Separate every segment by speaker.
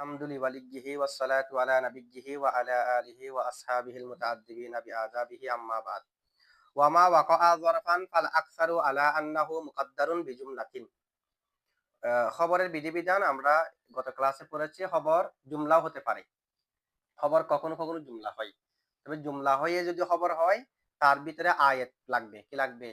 Speaker 1: হামদুলি ওয়ালিগিহি ওয়া সালাতু খবরের বিধিবিধান আমরা গত ক্লাসে পড়েছি খবর জুমলাও হতে পারে। খবর কখনো কখনো জুমলা হয়। তবে জুমলা হয়ে যদি খবর হয় তার ভিতরে আয়েত লাগবে। কি লাগবে?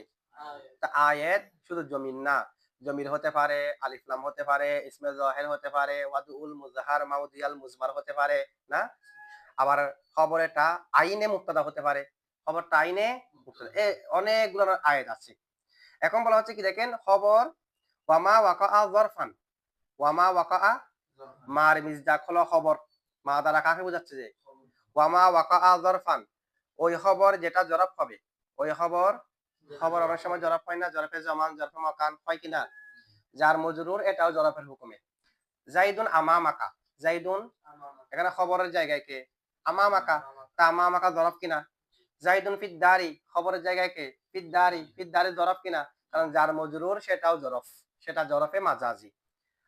Speaker 1: আয়েত শুধু জমিন না জমির হতে পারে আলিফলাম হতে পারে ইসমে জহের হতে পারে ওয়াদুল মুজাহার মাউদিয়াল মুজমার হতে পারে না আবার খবর এটা আইনে মুক্তাদা হতে পারে। খবরটা আইনে অনেকগুলো আয়াত আছে। এখন বলা হচ্ছে কি দেখেন, খবর, ওয়ামা ওয়াকা জরফান ওয়ামা ওয়াকা মার মিজদাক হলো খবর। মা দ্বারা কাকে বোঝাচ্ছে যে? ওয়ামা ওয়াকা জরফান ওই খবর যেটা জরফ হবে, ওই খবর খবর অনেক সময় জরফ হয় না জরফে জমান জরফে মকান হয় কিনা? যার মজরুর, এটাও জরফের হুকুমে। জাইদুন আমামাকা। জাইদুন এখানে খবরের জায়গায় কে? আমামাকা। তা আমামাকা জরফ কিনা? জাইদুন ফিদ্দারি, খবরের জায়গায় কে? ফিদ্দারি। ফিদ্দারি জরফ কিনা? কারণ যার মজরুর, সেটাও জরফ সেটা জরফে মাজাজি।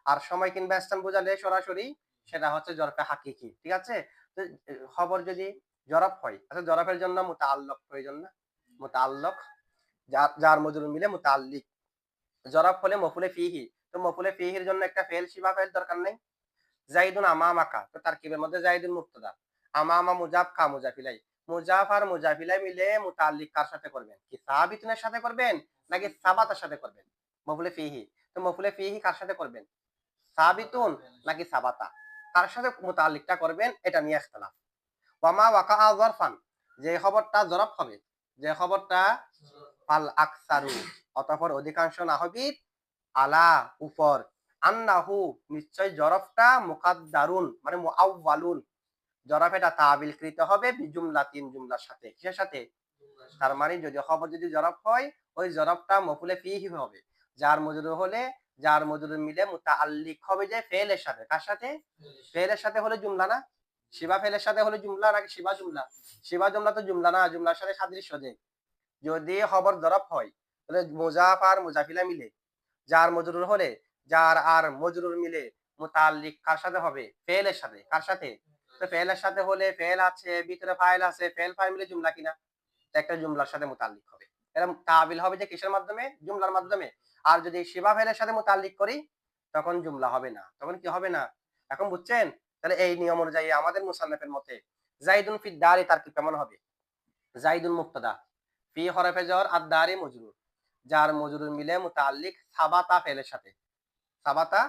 Speaker 1: আর সময় কিংবা স্থান বোঝালে সরাসরি সেটা হচ্ছে জরফে হাকিকি। ঠিক আছে? খবর যদি জরফ হয় আচ্ছা জরফের জন্য মুতাআল্লক প্রয়োজন না? মুতাআল্লক যার মজুর মিলে মুতাআল্লিক জরফ হলে মফুলে ফিহি। তো মফুলে ফিহির জন্য একটা ফেল শিবা ফেল দরকার নেই। জাইদুন আমামাকা। তো তারকিবের মধ্যে জাইদুন মুক্তদা আমামা মুজাফ কা মুজাফিলাই। মুজাফ আর মুজাফিলাই মিলে মুতাআল্লিক কার সাথে করবেন? কি সাবিতুনের সাথে করবেন? নাকি সাবাতার সাথে করবেন? মফুলে ফিহি। তো মফুলে ফিহি কার সাথে করবেন? সাবিতুন নাকি সাবাতা? কার সাথে মুতাআল্লিকটা করবেন? এটা নিয়ে ইখতিলাফ ওয়ামা ওয়াকা জরফান যে খবরটা জরফ হবে, যে খবরটা ফাল আকসারু। অতঃপর অধিকাংশ নাহবিদ আলা উপর আন্নাহু নিশ্চয় জরফটা মুকাদ্দারুন মানে মুআওয়ালুন। জরফ এটা তাবিল কৃত হবে বিজুমলা তিন জুমলার সাথে। কিসের সাথে? তার মানে যদি খবর যদি জরফ হয়, ওই জরফটা মফুলে ফিহি হবে। যার মজুর হলে, যার মজুর মিলে মুতাআল্লিক হবে যে ফেলের সাথে। কার সাথে? ফেলের সাথে হলে জুমলা না? শিবা ফেলের সাথে হলে জুমলা নাকি শিবা জুমলা? শিবা জুমলা তো জুমলা না, জুমলার সাথে সাদৃশ্য যে। যদি খবর জরফ হয়, তাহলে মুজাফ আর মুজাফিলা মিলে। যার মজরুর হলে যার আর মজরুর মিলে মুতাল্লিক কার সাথে হবে? ফেলের সাথে। কার সাথে? তো ফেলের সাথে হলে ফেল আছে, ভিতরে ফাইল আছে ফেল ফাইল মিলে জুমলা কিনা? একটা জুমলার সাথে মুতাল্লিক হবে। এটা তাবিল হবে যে কিসের মাধ্যমে? জুমলার মাধ্যমে। আর যদি শিবা ফেলের সাথে মুতাল্লিক করি, তখন জুমলা হবে না। তখন কি হবে না? এখন বুঝছেন? তাহলে এই নিয়ম অনুযায়ী আমাদের মুসান্নাফের মতে, জাইদুন ফি দারি তার কি কেমন হবে? জাইদুন মুক্তদা ফি হরফে জর আর দারি মজরুর যার মজরুর মিলে মুতাল্লিক সাবাতা ফেলের সাথে। সাবাতা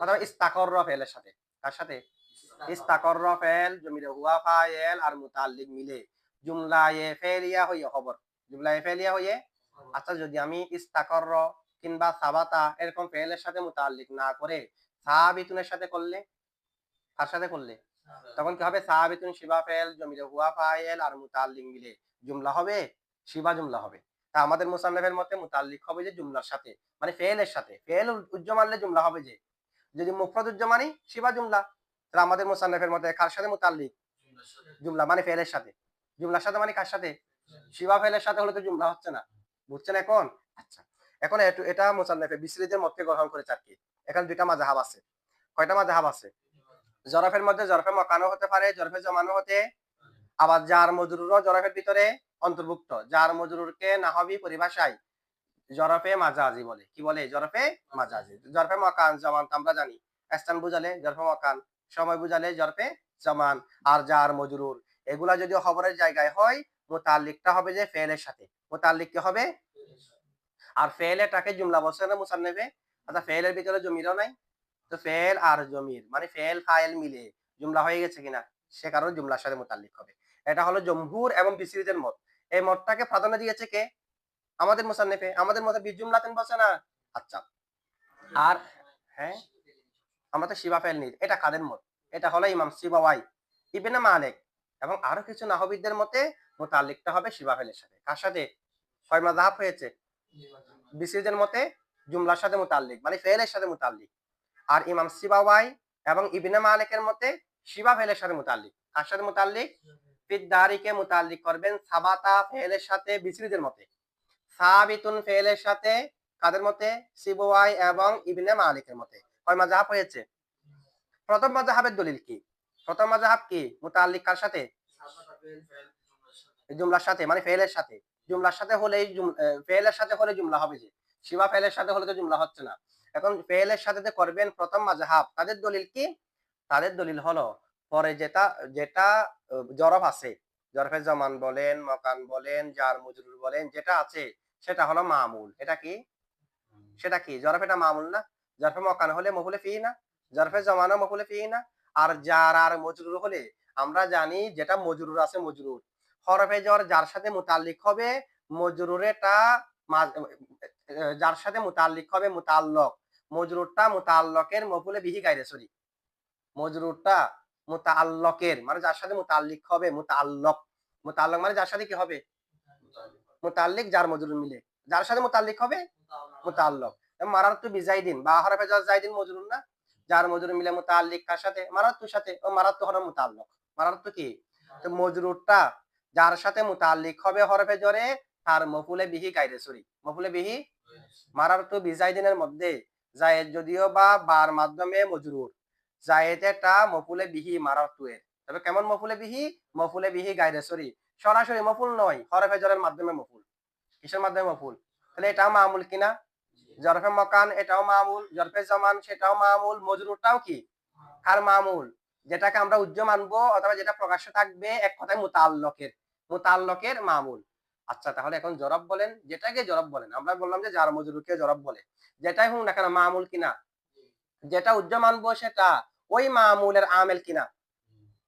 Speaker 1: অথবা ইস্তাকর ফেলের সাথে। কার সাথে? ইস্তাকর ফেল জমিরে হুয়া ফাইল আর মুতাল্লিক মিলে। জুমলায়ে ফেলিয়া হইয়ে খবর। জুমলায়ে ফেলিয়া হইয়ে? আচ্ছা যদি আমি ইস্তাকর কিংবা সাবাতা এরকম ফেলের সাথে মুতাল্লিক না করে সাবিতুনের সাথে করলে? কার সাথে করলে? তখন কি হবে? সাহাবিতুন শিবা ফেল জমিরে হুয়া ফাইল আর মুতাল্লিক মিলে। জুমলা হবে? শিবা জুমলা হবে। তা আমাদের মুসান্নাফের মতে মুতাল্লিক হবে যে জুমলার সাথে মানে ফেলের সাথে। ফেল উজ্জ মানলে জুমলা হবে যে। যদি মুফরদ উজ্জ মানি শিবা জুমলা, তাহলে আমাদের মুসান্নাফের মতে কার সাথে মুতাল্লিক? জুমলা মানে ফেলের সাথে। জুমলার সাথে মানে কার সাথে? শিবা ফেলের সাথে হলে তো জুমলা হচ্ছে না। বুঝছেন এখন? আচ্ছা। এখন এটা মুসান্নাফে বিসরিদের মতকে গ্রহণ করেছে আর এখানে দুইটা মাজাহাব আছে। কয়টা মাজাহাব আছে? জরফের মধ্যে জরফে মকানো হতে পারে, জরফে জমানো হতে আবার যার মজরুরও জরফের ভিতরে অন্তর্ভুক্ত, যার মজরুরকে নাহবি পরিভাষায় জরফে মাজাজি বলে। কি বলে? জরফে মাজাজি। জরফে মকান, জমান আমরা জানি। স্থান বুঝালে জরফে মকান, সময় বুঝালে জরফে জমান। আর যার মজরুর, এগুলা যদি খবরের জায়গায় হয়, মোতাল্লিকটা হবে যে ফেলের সাথে। মোতাল্লিক কি হবে? আর ফেলেটাকে জুমলা বসে না মুসান্নেবে আচ্ছা ফেলের ভিতরে জমিরও নাই। তো ফেল আর জমির মানে ফেল, ফাইল মিলে জুমলা হয়ে গেছে কিনা, সে কারণে জুমলার সাথে মোতাল্লিক হবে। এটা হলো জমহুর এবং বিসিরিদের মত। এই মতটাকে প্রাধান্য দিয়েছে কে? আমাদের মুসান্নেফে। আমাদের মতে বিজুমলাতেন বসে না? আচ্ছা। আর হ্যাঁ আমরা তো শিবা ফেল নিই। এটা কাদের মত? এটা হলো ইমাম শিবা ওয়াই, ইবেনে মালিক এবং আরও কিছু নাহবিদদের মতে মোতাল্লিকটা হবে শিবা ফেলের সাথে। কার সাথে? ছয় মাজাহাব হয়েছে। বিসিরিদের মতে জুমলার সাথে মোতাল্লিক মানে ফেলের সাথে মোতাল্লিক আর ইমাম সিবাওয়াই এবং ইবনে মালিকের মতে শিবা ফেলের সাথে মুতাল্লিক কার সাথে মুতাল্লিক ফিদ্দারিকে মুতাল্লিক করবেন। সাবাতা ফেলের সাথে বিসরিদের মতে। সাবিতুন ফেলের সাথে কাদের মতে? সিবওয়াই এবং ইবনে মালিকের মতে। কয় মাজাব হয়েছে? প্রথম মাযহাবের দলিল কি? প্রথম মাযহাব কি? মুতাআল্লিক কার সাথে? জুমলার সাথে মানে ফেলের সাথে। জুমলার সাথে হলেই ফেলের সাথে হলে জুমলা হবে যে। শিবা ফেলের সাথে হলে তো জুমলা হচ্ছে না। এখন ফেলের সাথে যে করবেন প্রথম মাযহাব, তাদের দলিল কি? তাদের দলিল হলো পরে যেটা যেটা জরফ আছে। জরফে জমান বলেন, মকান বলেন, জার মজরুর বলেন, যেটা আছে, সেটা হলো মামুল। এটা কি? সেটা কি? জরফ এটা মামুল না? জরফে মকান হলে মফুলে ফি না? জরফে জমানো মফুলে ফি না? আর জার আর মজরুর হলে আমরা জানি যেটা মজরুর আছে, মজরুর। হরফে জ্বর যার সাথে মুতাল্লিক হবে মজরুরেটা যার সাথে মুতাল্লিক হবে, মুতাল্লক। মজরুরটা মুতাল্লকের মফুলে বিহি গাইরে, সরি। মজরুরটা মুতাল্লকের মানে যার সাথে মুতাল্লিক হবে মুতাল্লক মুতাল্লক মানে যার সাথে কি হবে? মুতাল্লিক যার মজরুর মিলে। যার সাথে মুতাল্লিক হবে? মুতাল্লক মারাত্তু বিজাইদিন, বা হরফে জাইদিন না? যার মজরুর মিলে কার সাথে? মারাত্তুর সাথে। ও মারাত্তু হলো মুতাল্লক মারাত্তু কি? তো মজরুরটা যার সাথে মুতাল্লিক হবে হরফে জরে তার মফুলে বিহি গাইরে, সরি, মফুলে বিহি মারাত্তু বিজাইদিনের মধ্যে জায়েদ যদিও বা বার মাধ্যমে মজরুর। জায়েদ এটা মফুলে বিহি মারাত্তু এর তবে কেমন মফুলে বিহি? মফুলে বিহি গাইরে সরি সরাসরি মফুল নয়, হরফে জরের মাধ্যমে মফুল। কিসের মাধ্যমে মফুল? তাহলে এটাও মামুল কিনা জরফে মকান, এটাও মামুল। জরফে জামান, সেটাও মামুল। মজরুরটাও কি? কার মামুল। যেটাকে আমরা উজ্জ্ব মানবো, অথবা যেটা প্রকাশ্য থাকবে, এক কথায় মুতাল্লকের। মুতাল্লকের মামুল। আচ্ছা তাহলে এখন জরব বলেন। যেটাকে জরব বলেন। আমরা বললাম যে যার মজরুরকে জরব বলে। যেটাই হোক না কেন, মামুল কিনা যেটা উজ্জ্ব মানবো সেটা ওই মামুলের আমেল কিনা?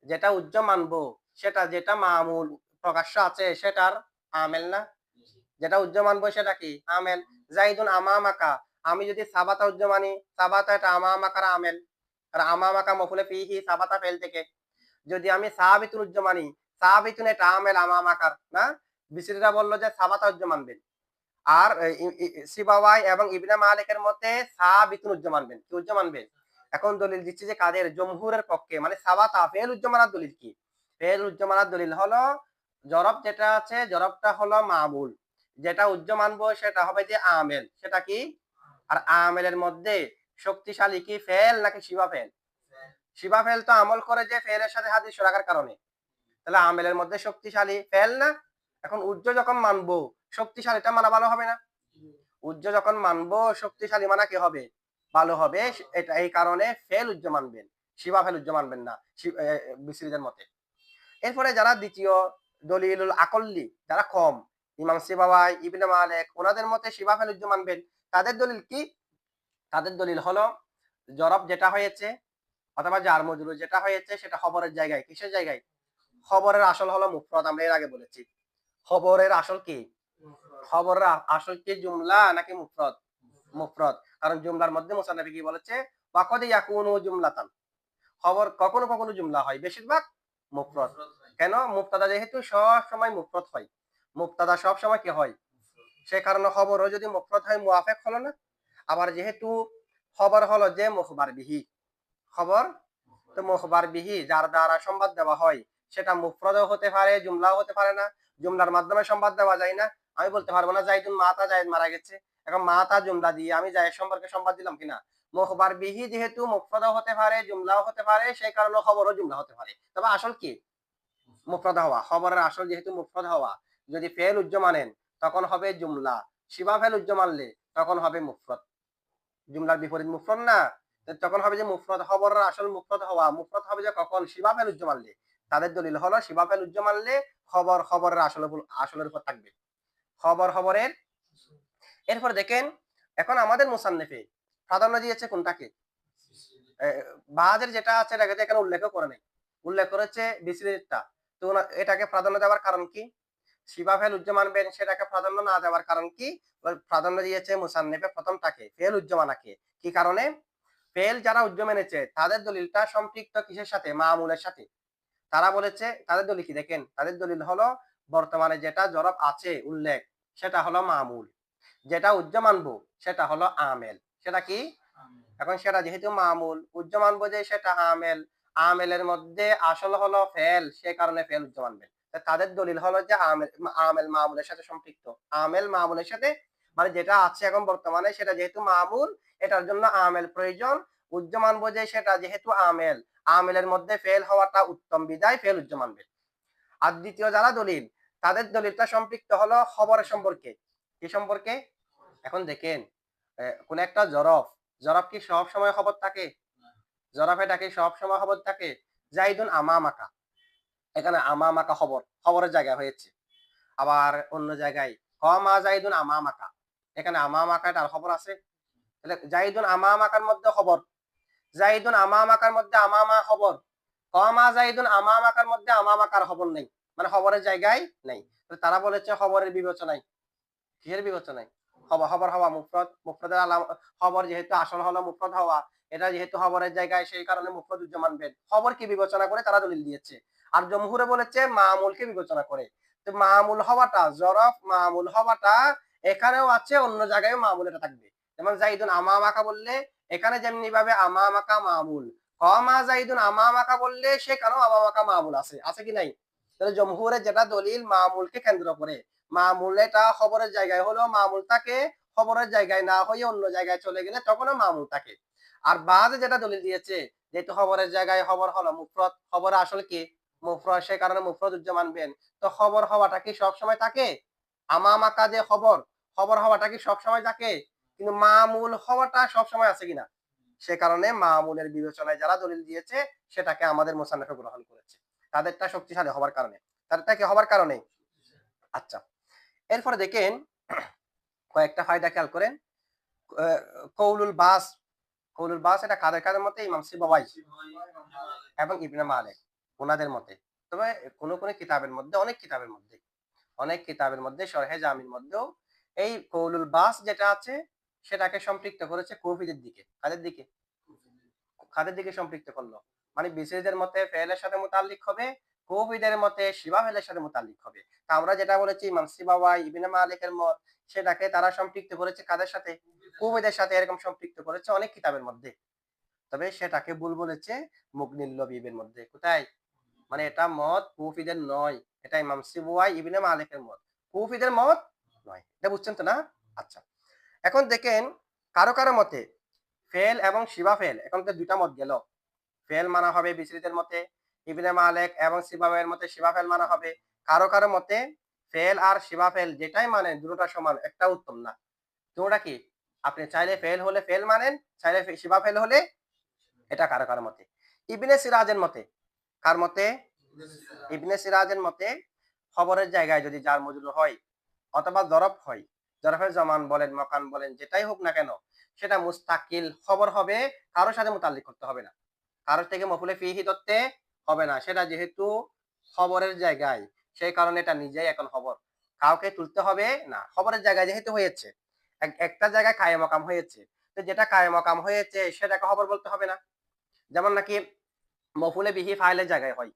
Speaker 1: যেটা উজ্জ্ব মানবো সেটা যেটা মামুল প্রকাশ্য আছে সেটার আমেল না? যেটা উজ্জ্ব মানবো সেটা কি? আমেল। জাইদুন আমামাকা, আমি যদি সাবাতা উজ্জ্ব মানি, সাবাতা এটা আমামাকার আমেল। আর আমামাকা মফুলে পিহি সাবাতা ফেল থেকে। যদি আমি সাহাবিতুন উজ্জ্ব মানি সাহাবিতুন এটা আমেল আমামাকার, না? বিসিরা বলল যে সাবাতা উজ্জ্ব মানবেন। আর সিবাওয়াই এবং ইবনে মালিকের মতে উজ্জ্ব মানবেন কি উজ্জ্ব মানবেন এখন দলিল দিচ্ছে যে কাদের? জমহুরের পক্ষে মানে সাবাতা ফেল উজ্জ্ব মানার দলিল কি? ফেল উজ্জ্ব মানার দলিল হলো, জরব যেটা আছে, জরবটা হলো মামুল। যেটা উজ্জ্ব মানবো সেটা হবে যে আমেল। সেটা কি? আর আমেলের মধ্যে শক্তিশালী কি ফেল নাকি শিবা ফেল শিবা ফেল তো আমল করে যে ফেলের সাথে হাদিস রাখার কারণে। তাহলে আমেলের মধ্যে শক্তিশালী ফেল না? এখন উজ্জ্ব যখন মানবো শক্তিশালীটা মানা ভালো হবে না। উজ্জ্ব যখন মানবো, শক্তিশালী মানা কি হবে? ভালো হবে এটা এই কারণে ফেল উজ্জ্ব মানবেন শিবা ফেল উজ্জ্ব মানবেন না বিসিরিদের মতে। এরপরে যারা দ্বিতীয় দলিলুল আকল্লি, যারা কম, ইমাম সিবাবাই ইবনে মালিক, ওনাদের মতে শিবা ফেল উজ্জ্ব মানবেন, তাদের দলিল কি? তাদের দলিল হলো, জরব যেটা হয়েছে, অথবা জার মজরুর যেটা হয়েছে, সেটা খবরের জায়গায়, কিসের জায়গায়? খবরের আসল হলো মুফরদ, আমরা এর আগে বলেছি। খবরের আসল কি? খবরের আ- আসল কি জুমলা নাকি মুফরদ মুফরদ কারণ জুমলার মধ্যে মুসান্নবী কি বলেছে? ওয়াকদ ইয়াকুনু জুমলাতান। খবর কখনো কখনো জুমলা হয়। বেশিরভাগ মুফরদ কেন? মুক্তাদা যেহেতু সব সময় মুফরদ হয়। মুক্তাদা সব সময় কি হয়? সে কারণে খবরও যদি মুফরদ হয় মুআফেক হলো না। আবার যেহেতু খবর হলো যে মুখবার বিহি। খবর? তো মুখবার বিহি, যার দ্বারা সংবাদ দেওয়া হয়, সেটা মুফরদও হতে পারে, জুমলাও হতে পারে না। জুমলার মাধ্যমে সংবাদ দেওয়া যায় না। আমি বলতে পারব না জাইদুন মাতা জায়েদ মারা গেছে। এখন মাতা জুমলা দিয়ে আমি জায়েদ সম্পর্কে সংবাদ দিলাম কিনা? মুখবার বিহি যেহেতু মুফরদও হতে পারে, জুমলাও হতে পারে, সেই কারণে খবরও জুমলা হতে পারে। তবে আসল কি? মুফরদ হওয়া, খবরের আসল যেহেতু মুফরদ হওয়া, যদি ফেল উজ্জ মানেন, তখন হবে জুমলা। শিবা ফেল উজ্জ মানলে, তখন হবে মুফরদ। জুমলার বিপরীত মুফরদ না? তখন হবে যে মুফরদ, খবরের আসল মুফরদ হওয়া। মুফরদ হবে যে কখন? শিবা ফেল উজ্জ মানলে। তাদের দলিল হলো, শিবা ফেল উজ্জ মানলে খবর, খবরের আসল আসলের উপর থাকবে। খবর খবরের। এরপর দেখেন, এখন আমাদের মুসান্নেফে প্রাধান্য দিয়েছে কোনটাকে? বাহাদের যেটা আছে এটাকে এখানে উল্লেখ করে নাই। উল্লেখ করেছে বিসিরিটা তো এটাকে প্রাধান্য দেওয়ার কারণ কি? শিবা ফেল উজ্জ মানবেন সেটাকে প্রাধান্য না দেওয়ার কারণ কি? প্রাধান্য দিয়েছে মুসান্নেফে প্রথমটাকে ফেল উজ্জ মানাকে কি কারণে? ফেল যারা মেনেছে তাদের দলিলটা সম্পৃক্ত কিসের সাথে? মামুলের সাথে। তারা বলেছে, তাদের দলিল কি? দেখেন, তাদের দলিল হলো, বর্তমানে যেটা জরব আছে, উল্লেখ সেটা হলো মামুল। যেটা উজ্জ মানবো সেটা হলো আমেল। সেটা কি? এখন সেটা যেহেতু মামুল উজ্জ মানবো যে সেটা আমেল আমেলের মধ্যে আসল হলো ফেল সে কারণে ফেল উজ্জ মানবেন তা তাদের দলিল হলো যে আমেল আমেল মামুলের সাথে সম্পৃক্ত। আমেল মামুলের সাথে মানে যেটা আছে এখন বর্তমানে সেটা যেহেতু মামুল এটার জন্য আমেল প্রয়োজন। উজ্জ মানবো যে সেটা যেহেতু আমেল আমেলের মধ্যে ফেল হওয়াটা উত্তম বিদায় ফেল উজ্জ মানবে আর দ্বিতীয় যারা দলিল তাদের দলিলটা সম্পৃক্ত হলো খবরের সম্পর্কে। কি সম্পর্কে? এখন দেখেন কোন একটা জরফ জরফ কি সব সময় খবর থাকে? জরফ এটা কি সব সময় খবর থাকে? জাইদুন আমামাকা। এখানে আমামাকা খবর, খবরের জায়গা হয়েছে। আবার অন্য জায়গায়, কমা জাইদুন আমামাকা। এখানে আমামাকা তার খবর আছে। তাহলে জাইদুন আমামাকার মধ্যে খবর। জাইদুন আমামাকার মধ্যে আমামা খবর। কমা জাইদুন আমামাকার মধ্যে আমামাকার খবর নেই। মানে খবরের জায়গায় নেই। তারা বলেছে খবরের বিবেচনায়। কিসের বিবেচনায়? খবর খবর হওয়া মুফরদ মুফরদের আলাম খবর যেহেতু আসল হলো মুফরদ হওয়া, এটা যেহেতু খবরের জায়গায়, সেই কারণে মুফরদ উজ্জমান বেদ খবর কি বিবেচনা করে? তারা দলিল দিয়েছে। আর জমহুরে বলেছে মামুলকে বিবেচনা করে। তো মামুল হওয়াটা, জরফ মামুল হওয়াটা, এখানেও আছে, অন্য জায়গায় মামুল এটা থাকবে। যেমন জাইদুন আমামাকা বললে, এখানে যেমনি ভাবে আমামাকা মামুল। কমা জাইদুন আমামাকা বললে, সেখানেও আমামাকা মামুল আছে। আছে কি নাই? তাহলে জমহুরের যেটা দলিল মামুলকে কেন্দ্র করে। মামুল এটা খবরের জায়গায় হলেও মামুল থাকে খবরের জায়গায় না হয়ে অন্য জায়গায় চলে গেলে তখনও মামুল থাকে আর বাজে যেটা দলিল দিয়েছে, যেহেতু খবরের জায়গায় খবর হলো মুফরত, খবর আসলে কি? মুফরত, সে কারণে মুফরত উজ্জ মানবেন তো খবর হওয়াটা কি সব সময় থাকে আমামাকা যে খবর খবর হওয়াটা কি সব সময় থাকে কিন্তু মামুল হওয়াটা সব সময় আছে কিনা? সে কারণে মামুলের বিবেচনায় যারা দলিল দিয়েছে, সেটাকে আমাদের মোসান্নফে গ্রহণ করেছে। তাদেরটা শক্তিশালী হবার কারণে। তাদেরটা কি হওয়ার কারণে? আচ্ছা এরপরে দেখেন, কয়েকটা ফায়দা খেয়াল করেন। কৌলুল বাস কৌলুল বাস এটা কাদের কাদের মতে? ইমাম সিবাবাই এবং ইবনে মালিক, ওনাদের মতে। তবে কোন কোন কিতাবের মধ্যে, অনেক কিতাবের মধ্যে, অনেক কিতাবের মধ্যে সরহে জামির মধ্যেও এই কৌলুল বাস যেটা আছে, সেটাকে সম্পৃক্ত করেছে কফিদের দিকে। কাদের দিকে? কাদের দিকে সম্পৃক্ত করল? মানে বিসিদের মতে ফেলের সাথে মোতাল্লিক হবে কফিদের মতে শিবা ফেলের সাথে মোতাল্লিক হবে। তা আমরা যেটা বলেছি ইমাম সিবাওয়াই ইবনে মালিকের মত, সেটাকে তারা সম্পৃক্ত করেছে কাদের সাথে? কফিদের সাথে এরকম সম্পৃক্ত করেছে অনেক কিতাবের মধ্যে। তবে সেটাকে ভুল বলেছে মুগনিল লবিবের মধ্যে। কোথায়? মানে এটা মত কুফিদের নয়। এটা ইমাম সিবুয়াই ইবনে মালিকের মত। কুফিদের মত নয়। এটা বুঝছেন তো না? আচ্ছা। এখন দেখেন, কারও কারও মতে ফেল এবং শিবা ফেল, এখন তো দুইটা মত গেল। ফেল মানা হবে বিসরিদের মতে ইবনে মালিক এবং সিবাবের মতে শিবা ফেল মানা হবে। কারও কারও মতে ফেল আর শিবা ফেল যেটাই মানেন, দুটোটা সমান, একটা উত্তম না। দুটোটা কি? আপনি চাইলে ফেল হলে ফেল মানেন, চাইলে ফে- শিবা ফেল হলে এটা কারও কারও মতে। ইবনে সিরাজের মতে, কার মতে? ইবনে সিরাজের মতে, খবরের জায়গায় যদি যার মজুর হয় অথবা জরফ হয়, জরফের জমান বলেন, মকান বলেন, যেটাই হোক না কেন, সেটা মুস্তাকিল খবর হবে কারোর সাথে মোতাল্লিক করতে হবে না। কারোর থেকে মফুলে ফিহি ধরতে হবে না। সেটা যেহেতু খবরের জায়গায়, সেই কারণে এটা নিজেই এখন খবর। কাউকে তুলতে হবে না। খবরের জায়গায় যেহেতু হয়েছে একটা জায়গায় কায়ে মকাম হয়েছে, তো যেটা কায়ে মকাম হয়েছে সেটাকে খবর বলতে হবে না। যেমন নাকি মফুলে বিহি ফাইলের জায়গায় হয়।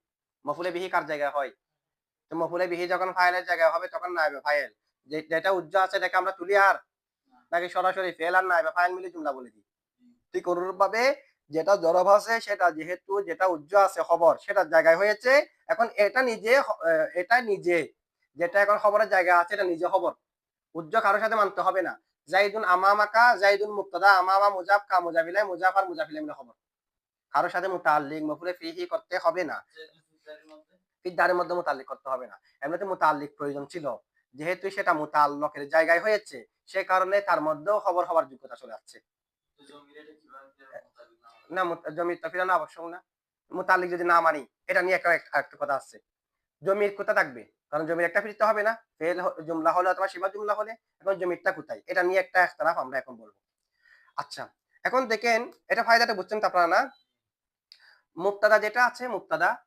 Speaker 1: মফুলে বিহি কার জায়গায় হয়? তো মফুলে বিহি যখন ফাইলের জায়গায় হবে, তখন নাইবে ফাইল। যেটা উজ্জ্ব আছে এটাকে আমরা তুলি আর? নাকি সরাসরি ফেল আর নাইবে? ফাইল মিলে জুমলা বলে দিই। ঠিক অনুরূপ ভাবে যেটা জরব আছে, সেটা যেহেতু যেটা উজ্জ্ব আছে খবর, সেটা জায়গায় হয়েছে। এখন এটা নিজে এটা নিজে, যেটা এখন খবরের জায়গা আছে, এটা নিজে খবর। উজ্জ্ব কারোর সাথে মানতে হবে না। জাইদুন আমামাকা জাইদুন মুক্তদা আমামা মুজাব কা মুজাফিলাই, মুজাফার মুজাফিলাই মিলে খবর। কারোর সাথে মুতাল্লিক মফুলে ফিহি করতে হবে না। ফিদ্দারের মধ্যে মুতাল্লিক করতে হবে না। এমনিতে মুতাল্লিক প্রয়োজন ছিল। যেহেতু সেটা মুতাল্লকের জায়গায় হয়েছে, সে কারণে তার মধ্যেও খবর হওয়ার যোগ্যতা চলে আসছে। না আবশ্যক না। মুতাল্লিক যদি না মানি, এটা নিয়ে একটা কথা আছে। জমির কোথা থাকবে? কারণ জমির একটা ফিরতে হবে না। ফেল জুমলা হলে অথবা সীমা জুমলা হলে এখন জমিরটা কোথায়? এটা নিয়ে একটা আমরা এখন বলব। আচ্ছা এখন দেখেন, এটা ফায়দাটা বুঝছেন তো আপনারা না? মুক্তাদা যেটা আছে, মুক্তাদা,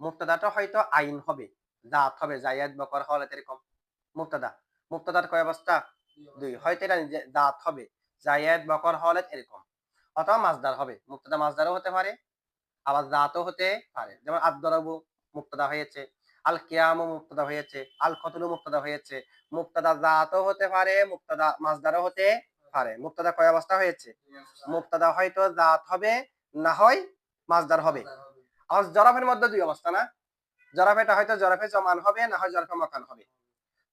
Speaker 1: মুক্তাদাটা হয়তো আইন হবে। জাত হবে জায়াত বকর হলে এরকম। মুক্তাদা, মুক্তাদার কয় অবস্থা? দুই। হয়তো এটা জাত হবে। জায়াত বকর হলে এরকম। অথবা মাছদার হবে? মুক্তাদা মাছদারও হতে পারে, আবার জাতও হতে পারে। যেমন আদরবু মুক্তাদা হয়েছে আল কিয়ামও মুক্তাদা হয়েছে আল কতলু মুক্তাদা হয়েছে, মুক্তাদা জাতও হতে পারে, মুক্তাদা মাছদারও হতে পারে। মুক্তাদা কয় অবস্থা হয়েছে? মুক্তাদা হয়তো জাত হবে, না হয় মাছদার হবে। আর জরাফের মধ্যে দুই অবস্থা না? জরাফেটা হয়তো জরাফে জমান হবে, না হয় জরফে মকান হবে।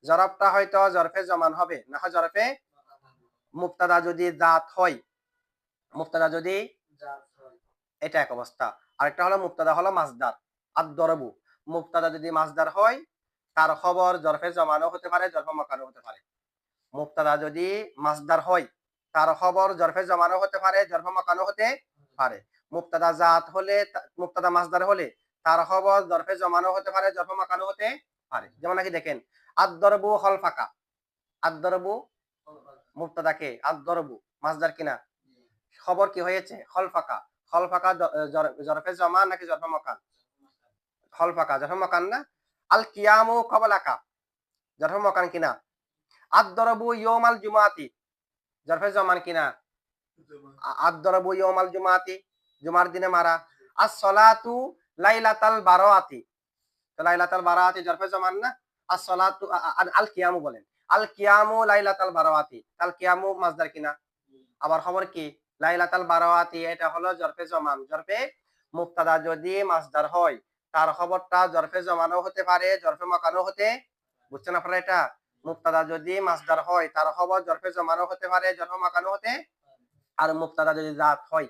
Speaker 1: জরাফটা হয়তো জরফে জমান হবে, না হয় জরফে মুক্তাদা যদি জাত হয় মুক্তাদা যদি এটা এক অবস্থা। আরেকটা হলো মুক্তাদা হলো মাসদার আদরবু মুক্তাদা যদি মাসদার হয় তার খবর জরফে জমানো হতে পারে জরফে মকানো হতে পারে। মুক্তাদা যদি মাসদার হয় তার খবর জরফে জমানো হতে পারে জরফে মকানো হতে পারে। মুক্তাদা জাত হলে মুক্তাদা মাসদার হলে তার খবর জরফে জমানো হতে পারে জরফে মকানো হতে পারে। যেমন নাকি দেখেন আদরবু হল ফাঁকা। আদরবু মুক্তাদাকে আদরবু মাসদার কিনা? খবর কি হয়েছে? হল ফাঁকা। হল ফাঁকা জরফে জমা নাকি জরফে মকান? হল ফাঁকা। জরফে মকান না? আল কিয়ামু কবলাকা জরফে মকান কিনা? আদরবু ইয়মাল জুমাতি। জরফে জমান কিনা? আদরবু ইয়মাল জুমাতি। জুমার দিনে মারা। আস সলাতু লাইলাতাল বারাতি। তো লাইলাতাল বারাতি জরফে জমান না? আস সলাতু আল কিয়ামু বলেন। আল কিয়ামু লাইলাতাল বারাতি। আল কিয়ামু মাজদার কিনা? আবার খবর কি? লাইলাতাল বারাওয়াতি, এটা হলো জরফে জমান। জরফে মুক্তাদা যদি মাসদার হয়, তার খবরটা জরফে জমানো হতে পারে, জরফে মাকানো হতে, বুঝছেন আপনারা এটা? মুক্তাদা যদি মাসদার হয়, তার খবর জরফে জমানো হতে পারে, জরফে মাকানো হতে, আর মুক্তাদা যদি জাত হয়,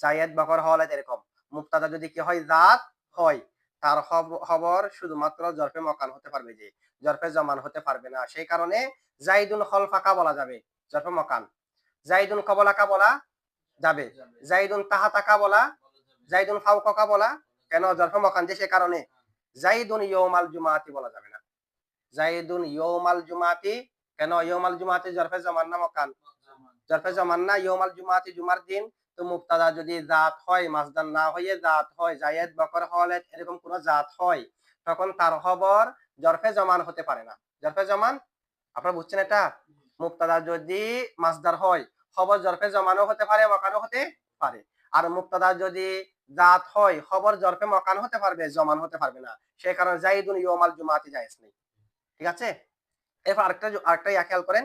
Speaker 1: জায়েদ বকর হলে এরকম। মুক্তাদা যদি কি হয়, জাত হয়, তার খব- খবর শুধুমাত্র জরফে মকান হতে পারবে যে, জরফে জমান হতে পারবে না। সেই কারণে জাইদুন খল ফাঁকা বলা যাবে, জরফে মকান। জাইদুন কবলাকা বলা যাবে। জাইদুন তাহাতাকা বলা জাইদুন ফাউকা বলা কেন জরফে মকান যে সে কারণে? জাইদুন ইয়মাল জুমাতি বলা যাবে না। জাইদুন ইয়মাল জুমাতি, কেন ইয়মাল জুমাতি? জরফে জমান না মকান জরফে জমান না ইয়মাল জুমাতি, জুমার দিন তো মুক্তাদা যদি জাত হয় মাসদার না হয়ে জাত হয়, জায়েদ, বকর হলে এরকম কোন জাত হয়, তখন তার খবর জরফে জমান হতে পারে না। জরফে জমান? আপনারা বুঝছেন এটা? মুক্তাদা যদি মাসদার হয় খবর জরফে জমানো হতে পারে, মকানো হতে পারে। আর মুক্তাদা যদি জাত হয়, খবর জরফে মকান হতে পারবে, জমান হতে পারবে না। সেই কারণে জাইদুন ইয়মাল জুমাতি জায়েজ নেই। ঠিক আছে? এরপর আরেকটা আরেকটা ইয়া খেয়াল করেন।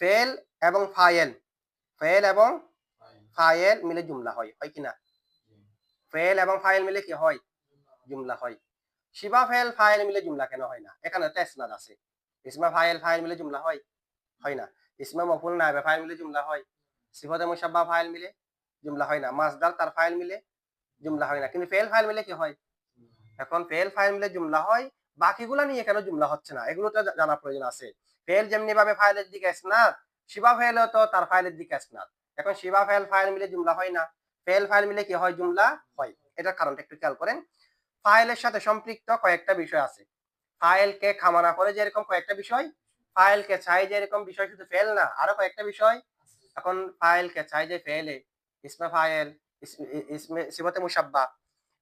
Speaker 1: ফেল এবং ফায়েল। ফেল এবং ফায়েল মিলে জুমলা হয়। হয় কিনা ফেল এবং ফাইল মিলে কি হয়? জুমলা হয়। শিবা ফেল ফাইল মিলে জুমলা কেন হয় না? এখানে তো ইসনাদ আছে। ইসমা ফাইল ফাইল মিলে জুমলা হয়? হয় না। ইসমা মফুল নাইবে ফাইল মিলে জুমলা হয়। সিফতে মুসাব্বা ফাইল মিলে জুমলা হয় না। মাসদার তার ফাইল মিলে জুমলা হয় না। কিন্তু ফেল ফাইল মিলে কি হয়? এখন ফেল ফাইল মিলে জুমলা হয়, বাকিগুলা নিয়ে কেন জুমলা হচ্ছে না? এগুলো তো জানা প্রয়োজন আছে। ফেল যেমনি ভাবে ফাইলের দিকে ইসনাদ শিবা ফেলও তো তার ফাইলের দিকে ইসনাদ এখন শিবা ফেল ফাইল মিলে জুমলা হয় না। ফেল ফাইল মিলে কি হয়? জুমলা হয়। এটার কারণটা একটু খেয়াল করেন। ফাইলের সাথে সম্পৃক্ত কয়েকটা বিষয় আছে। ফাইলকে খামানা করে যেরকম কয়েকটা বিষয় ফাইলকে চাই যে এরকম বিষয় শুধু ফেল না, আরও কয়েকটা বিষয় এখন ফাইলকে চাই যে ফেলে ইসমে ফাইল ইসমে সিবতে মুসাব্বা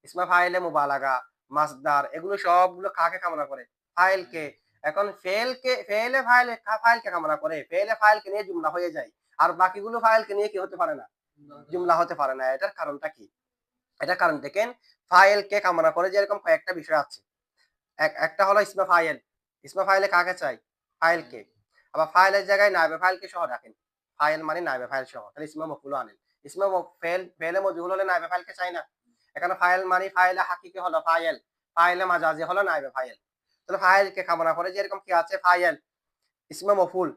Speaker 1: ইসমে ফাইলে মুবালাগা, মাসদার, এগুলো সবগুলো কাকে কামনা করে? ফাইলকে এখন ফেলকে ফেলে ফাইলে ফাইলকে কামনা করে? ফেলে ফাইলকে নিয়ে জুমলা হয়ে যায়। আর বাকিগুলো ফাইলকে নিয়ে কি হতে পারে না। জুমলা হতে পারে না। এটার কারণটা কি? এটার কারণ দেখেন ফাইলকে কামনা করে যেরকম কয়েকটা বিষয় আছে। এক, একটা হলো ইসমা ফাইল ইসমা ফাইলে কাকে চাই? ফাইলকে আবার ফাইলের জায়গায় নাইবে ফাইলকে সহ রাখেন। ফাইল মানে নাইবে, ফাইল সহ। তাহলে ইসমা মফুল আনেন। ইসমা ফেল ফেলে মজুহুল হলে নাইবে ফাইলকে চাই না। এখানে ফাইল মানে ফাইলে হাকিকে হলো? ফাইল। ফাইলে মাজাজি হলো, নাইবে ফাইল। তাহলে ফাইলকে কামনা করে যেরকম কি আছে, ফাইল। ইসমে মফুল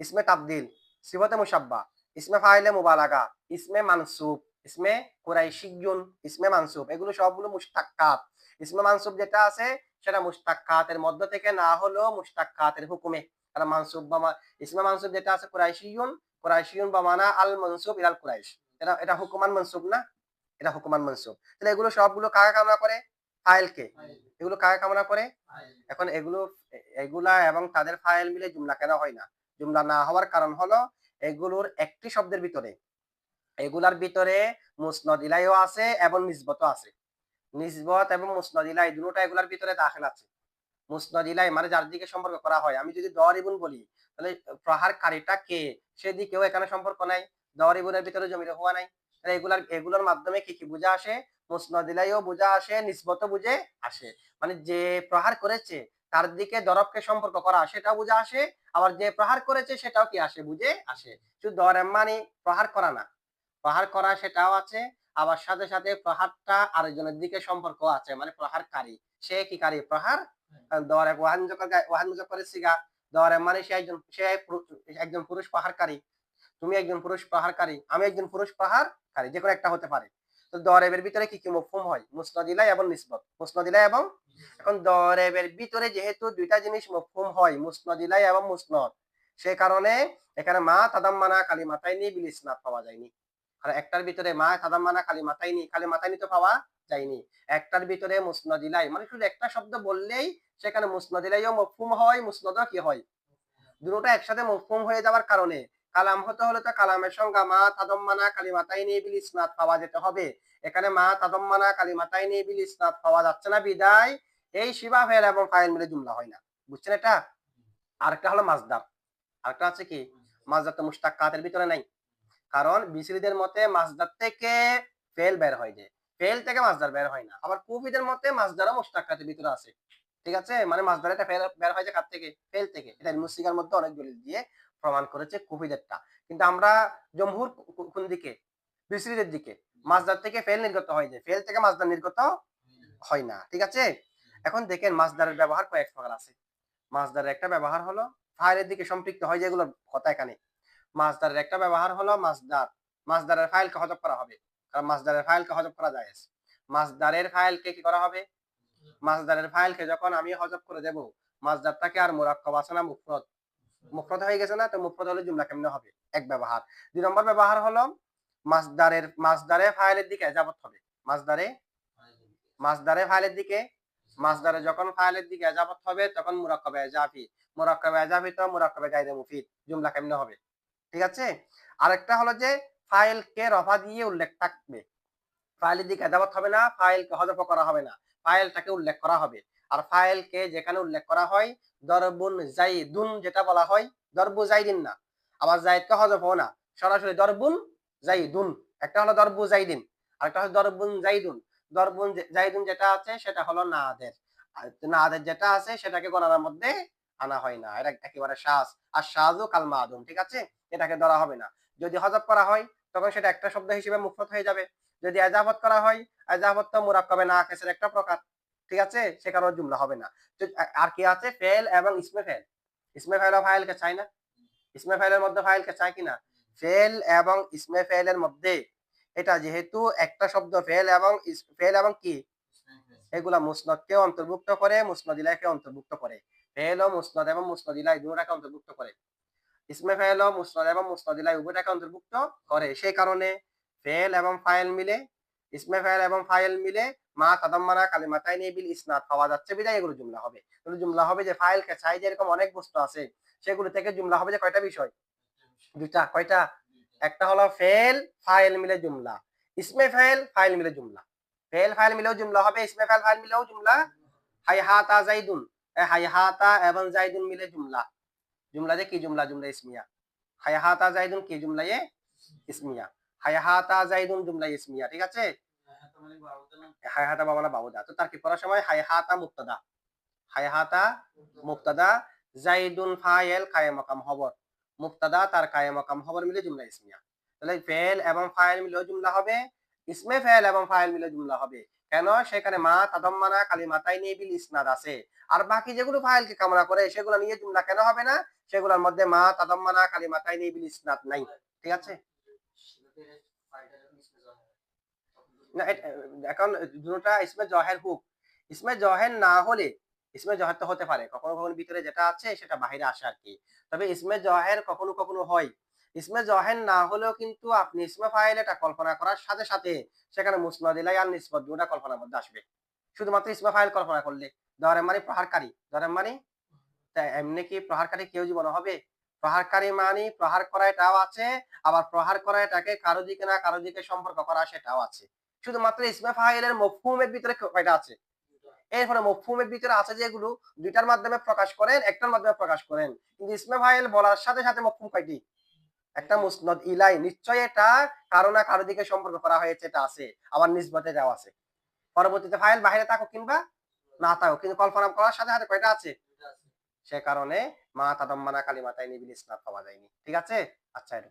Speaker 1: ইসমে তাবদিল সিফতে মুসাব্বা ইসমে ফাইলে মুবালাগা ইসমে মানসুব ইসমে কুরাইশিয়ুন ইসমে মানসুব এগুলো সবগুলো মুস্তাক্কাত ইসমে মানসুব যেটা আছে সেটা মুস্তাক্কাতের মধ্য থেকে না হলেও মুস্তাক্কাতের হুকুমে। কারণ মানসুব বা ইসমে মানসুব যেটা আছে কুরাইশিয়ুন কুরাইশিয়ুন বা মানা আল মানসুব ইলাল কুরাইশ। এটা এটা হুকুমান মানসুব না? এটা হুকুমান মানসুব। তাহলে এগুলো সবগুলো কাকে কামনা করে? ফাইলকে। এগুলো কাকে কামনা করে? এখন এগুলো, এগুলা এবং তাদের ফাইল মিলে জুমলা কেন হয় না? জুমলা না হওয়ার কারণ হলো এগুলোর একটি শব্দের ভিতরে। এগুলার ভিতরে মুসনদ ইলাইও আছে এবং নিসবতও আছে। নিসবত এবং মুসনদ ইলাই দুটোটা এগুলার ভিতরে দাখিল আছে। মুসনদ ইলাই মানে যার দিকে সম্পর্ক করা হয়, আমি যদি দরিবুন বলি, তাহলে প্রহারকারীটা কে? সেদিকেও এখানে সম্পর্ক নাই। দরিবুনের ভিতরে জমির হওয়া নাই। তাহলে এগুলার, এগুলোর মাধ্যমে কি কি বোঝা আসে? মুসনদ ইলাইও বোঝা আসে, নিসবতও বুঝে আসে। মানে যে প্রহার করেছে, তার দিকে দরবকে সম্পর্ক করা, সেটাও বুঝে আসে। আবার যে প্রহার করেছে, সেটাও কি আসে, বুঝে আসে। শুধু দরেম মানে প্রহার করা না। প্রহার করা, সেটাও আছে। আবার সাথে সাথে প্রহারটা আরেকজনের দিকে সম্পর্ক আছে মানে প্রহারকারী। সে কি কারী? প্রহার? দরে ওয়াহান জকর ওয়াহান জকরের সিগা। দরে মানে সে একজন সে একজন পুরুষ প্রহারকারী। তুমি একজন পুরুষ প্রহারকারী আমি একজন পুরুষ প্রহারকারী যে কোনো একটা হতে পারে। তো দরেবের ভিতরে কি কি মফহুম হয়? মুসনদিলাই এবং নিসবত। মুসনদিলাই এবং এখন দরেবের ভিতরে যেহেতু দুইটা জিনিস মফহুম হয় মুসনদিলাই এবং মুসনদ সে কারণে এখানে মা তাদাম্মানা কালি মাতাইনি বিল ইসনাদ পাওয়া যায়নি। আর একটার ভিতরে মা তাদাম্মানা মাথায় মাতাইনি কালি মাথায় নিতে পাওয়া যায়নি। একটার ভিতরে মুসনদিলাই মানে শুধু একটা শব্দ বললেই সেখানে মুসনদিলাইও মফহুম হয় মুসনদ কি হয়? দুটোটা একসাথে মফহুম হয়ে যাওয়ার কারণে। কালাম হতে হলে তো কালামের সঙ্গে মা তাদম্মানা কালিমাতাইনি বিল ইসনাদ পাওয়া যেতে হবে। এখানে মা তাদম্মানা কালিমাতাইনি বিল ইসনাদ পাওয়া যাচ্ছে না বিদায়। এই শিবা ফেল এবং ফাইল মিলে জুমলা হয় না। বুঝছেন এটা? আরেকটা হলো মাজদার। আরেকটা আছে কি? মাজদার তো মুস্তাক্কাতের ভিতরে নাই। কারণ বিসিরিদের মতে মাজদার থেকে ফেল বের হয় যে। ফেল থেকে মাজদার বের হয় না। আবার কুফিদের মতে মাজদারও মুস্তাক্কাতের ভিতরে আছে। ঠিক আছে? মানে মাজদার এটা বের হয় যে কার থেকে? ফেল থেকে। এটা মুসিকার মধ্যে অনেক দলিল দিয়ে প্রমাণ করেছে কুফিদেরটা। কিন্তু আমরা জমহুর কোন দিকে? বিসরিদের দিকে। মাজদার থেকে ফেল নির্গত হয় যে। ফেল থেকে মাজদার নির্গত হয় না। ঠিক আছে? এখন দেখেন মাজদারের ব্যবহার কয়েক প্রকার আছে। মাজদারের একটা ব্যবহার হলো ফাইলের দিকে সম্পৃক্ত হয় যেগুলো কথা এখানে। মাজদারের একটা ব্যবহার হলো মাজদার। মাজদারের ফাইলকে হজব করা হবে। কারণ মাজদারের ফাইলকে হজব করা যায়। মাজদারের ফাইলকে কি করা হবে? মাজদারের ফাইলকে যখন আমি হজব করে দেব, মাজদারটাকে আর মোরাক্কব আছে না মুফরদ? মুফরদ হয়ে গেছে না? তো মুফরদ হলে জুমলা কেমনে হবে? এক ব্যবহার। দুই নম্বর ব্যবহার হলো মাজদারের, মাজদারে ফাইলের দিকে এজাবত হবে। মাজদারে? মাজদারে ফাইলের দিকে? মাজদারে যখন ফাইলের দিকে এজাবত হবে, তখন মুরাক্কাবে এজাফি। মুরাক্কাবে এজাফি তো মুরাক্কাবে গাইরে মুফিদ। জুমলা কেমনে হবে? ঠিক আছে? আরেকটা হলো যে ফাইলকে রফা দিয়ে উল্লেখ থাকবে। ফাইলের দিকে এজাবত হবে না ফাইলকে হজফ করা হবে না ফাইলটাকে উল্লেখ করা হবে। আর ফাইলকে যেখানে উল্লেখ করা হয়, দরবুন জাইদুন যেটা বলা হয়, দরবু জাইদিন না। আবার জাইদকে হজফ না, সরাসরি দরবুন জাইদুন। একটা হলো দরবু জাইদিন, আরেকটা হলো দরবুন জাইদুন। দরবুন জাইদুন যেটা আছে, সেটা হলো নাদের। নাদের যেটা আছে, সেটাকে গণনার মধ্যে আনা হয় না। এটা একেবারে শ্বাস আর সাজু কালমা আদম ঠিক আছে? এটাকে ধরা হবে না। যদি হজব করা হয়, তখন সেটা একটা শব্দ হিসেবে মুফরত হয়ে যাবে। যদি এজাফত করা হয় এজাফত তো মুরাক্কাবে না কেসের একটা প্রকার। ঠিক আছে? সে কারণে জুমলা হবে না। আর কি আছে? ফেল এবং ইসমে ফেল। ইসমে ফেল ফাইলকে চাই না? ইসমে ফেলের মধ্যে ফাইলকে চাই কিনা ফেল এবং ইসমে ফেলের মধ্যে। এটা যেহেতু একটা শব্দ, ফেল এবং ফেল এবং কি? এগুলা মুসনদকে অন্তর্ভুক্ত করে মুসনদিলাইকে অন্তর্ভুক্ত করে। ফেল ও মুসনদ এবং মুসনদিলাই দুটাকে অন্তর্ভুক্ত করে। ইসমে ও মুসনদ এবং মুসনদিলাই উভয়টাকে অন্তর্ভুক্ত করে। সেই কারণে ফেল এবং ফাইল মিলে, ইসমে ফেল এবং ফাইল মিলে মা তাদাম্মানা কালিমাতাইনি বিল ইসনাদ পাওয়া যাচ্ছে। বিদায়, এগুলো জুমলা হবে। জুমলা হবে যে ফাইলকে চাই যে এরকম অনেক বস্তু আছে, সেগুলো থেকে জুমলা হবে যে কয়টা বিষয়? দুইটা, কয়টা? একটা হলো ফেল, ফাইল মিলে জুমলা। ইসমে ফেল ফাইল মিলে জুমলা। ফেল, ফাইল মিলেও জুমলা হবে, ইসমে ফেল ফাইল মিলেও জুমলা। হাইহাতা জাইদুন, এ হাইহাতা এবং জাইদুন মিলে জুমলা। জুমলা যে কি জুমলা জুমলা ইসমিয়া হাইহাতা জাইদুন কি জুমলা এ ইসমিয়া হাইহাতা জাইদুন জুমলা ইসমিয়া ঠিক আছে? হাইহাতা বাবা না বাবুদা তো তার কি পড়ার সময় হাইহাতা মুক্তাদা। হাইহাতা মুক্তাদা জাইদুন ফাইল কায়ে মাকাম খবর মুক্তাদা তার কায়ে মাকাম খবর মিলে জুমলা ইসমিয়া। তাহলে ফেল এবং ফাইল মিলেও জুমলা হবে ইসমে ফেল এবং ফায়েল মিলে জুমলা হবে। কেন? সেখানে মা তাদম্মানা কালিমাতাই বিল ইসনাদ আছে। আর বাকি যেগুলো ফাইলকে কামনা করে সেগুলো নিয়ে জুমলা কেন হবে না? সেগুলোর মধ্যে মা তাদম্মানা কালিমাতাই বিল ইসনাদ নাই। ঠিক আছে? এখন দুটোটা ইসমে জহের হুক। ইসমে জহের না হলে, ইসমে জহের তো হতে পারে। কখনো কখনো ভিতরে যেটা আছে, সেটা বাহিরে আসে আর কি। তবে ইসমে জহের কখনো কখনো হয়। ইসমে জহের না হলেও কিন্তু আপনি ইসমে ফাইল এটা কল্পনা করার সাথে সাথে সেখানে মুসনাদিলাই আর নিসবত দুটা কল্পনার মধ্যে আসবে। শুধুমাত্র ইসমে ফাইল কল্পনা করলে। ধরেন মানে প্রহারকারী। মানে এমনি কি প্রহারকারী কেউ জীবন হবে? প্রহারকারী মানে প্রহার করা এটাও আছে, আবার প্রহার করা এটাকে কারও দিকে না কারও দিকে সম্পর্ক করা সেটাও আছে। শুধুমাত্র ইসমে ফাইলের মফহুমের ভিতরে কয়টা আছে? এরপরে মফহুমের ভিতরে আছে যেগুলো দুইটার মাধ্যমে প্রকাশ করেন, একটার মাধ্যমে প্রকাশ করেন। কিন্তু ইসমে ফাইল বলার সাথে সাথে মফহুম কয়টি? একটা মুসনদ ইলাই নিশ্চয় এটা কারও না কারও দিকে সম্পর্ক করা হয়েছে, এটা আছে, আবার নিসবতে যাওয়া আছে। পরবর্তীতে ফাইল বাইরে থাকুক কিংবা না থাকুক, কিন্তু কল্পনা করার সাথে সাথে কয়টা আছে? সে কারণে মা তাদম্মানা কালিমাতায় নিবিল ইসলাম পাওয়া যায়নি। ঠিক আছে? আচ্ছা এটা